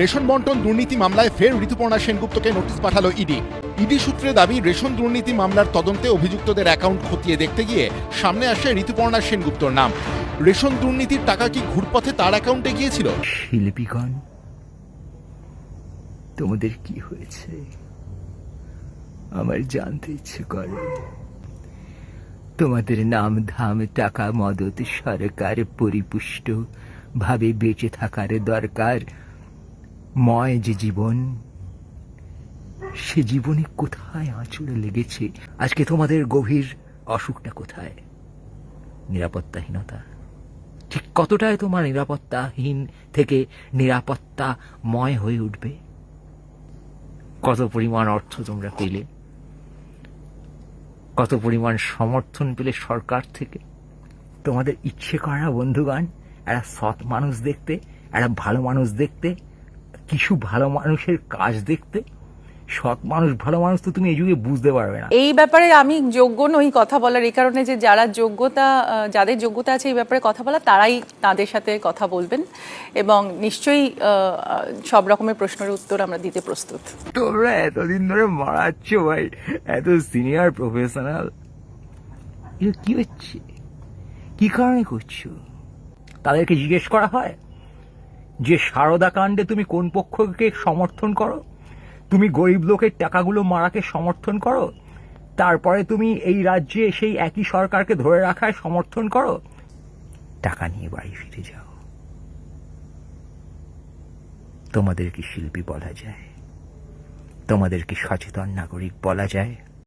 Ration বন্টন দুর্নীতি মামলায় ফের ঋতুপর্ণা সেনগুপ্তকে নোটিশ পাঠালো ইডি। ইডি সূত্রে দাবি, রেশন দুর্নীতি মামলার তদন্তে অভিযুক্তদের অ্যাকাউন্ট খতিয়ে দেখতে গিয়ে সামনে আসে ঋতুপর্ণা সেনগুপ্তর নাম। রেশন দুর্নীতির টাকা কি ঘুরপথে তার অ্যাকাউন্টে গিয়েছিল? শিল্পীগণ, তোমাদের কি হয়েছে? আমার জানতে ইচ্ছে করে। তোমাদের নাম, ধাম, টাকা, মদত, সরকার, পরিপুষ্ট ভাবে বেঁচে থাকার দরকার। ময় যে জীবন, সে জীবনে কোথায় আঁচড়ে লেগেছে? আজকে তোমাদের গভীর অসুখটা কোথায়? নিরাপত্তাহীনতা। ঠিক কতটায় তোমার নিরাপত্তাহীন থেকে নিরাপত্তাময় হয়ে উঠবে? কত পরিমাণ অর্থ তোমরা পেলে? কত পরিমাণ সমর্থন পেলে সরকার থেকে? তোমাদের ইচ্ছে করা বন্ধুগান একটা সৎ মানুষ দেখতে একটা ভালো মানুষ দেখতে কিছু ভালো মানুষের কাজ দেখতে? সৎ মানুষ ভালো মানুষ তো তুমি এই যুগে বুঝতে পারবে না। এই ব্যাপারে আমি যোগ্য নই কথা বলার এই কারণে যে যারা যোগ্যতা যাদের যোগ্যতা আছে এই ব্যাপারে কথা বলা তারাই তাদের সাথে কথা বলবেন এবং নিশ্চয়ই সব রকমের প্রশ্নের উত্তর আমরা দিতে প্রস্তুত। তোমরা এতদিন ধরে মারাচ্ছ ভাই এত সিনিয়র প্রফেশনাল কি হচ্ছে? কি কারণে করছ? তাদেরকে জিজ্ঞেস করা হয়? যে সারদা কাণ্ডে তুমি কোন পক্ষকে সমর্থন করো? তুমি গরিব লোকের টাকাগুলো মারাকে সমর্থন করো? তারপরে তুমি এই রাজ্যে সেই একই সরকারকে ধরে রাখায় সমর্থন করো? টাকা নিয়ে বাড়ি ফিরে যাও। তোমাদের কি শিল্পী বলা যায়? তোমাদের কি সচেতন নাগরিক বলা যায়?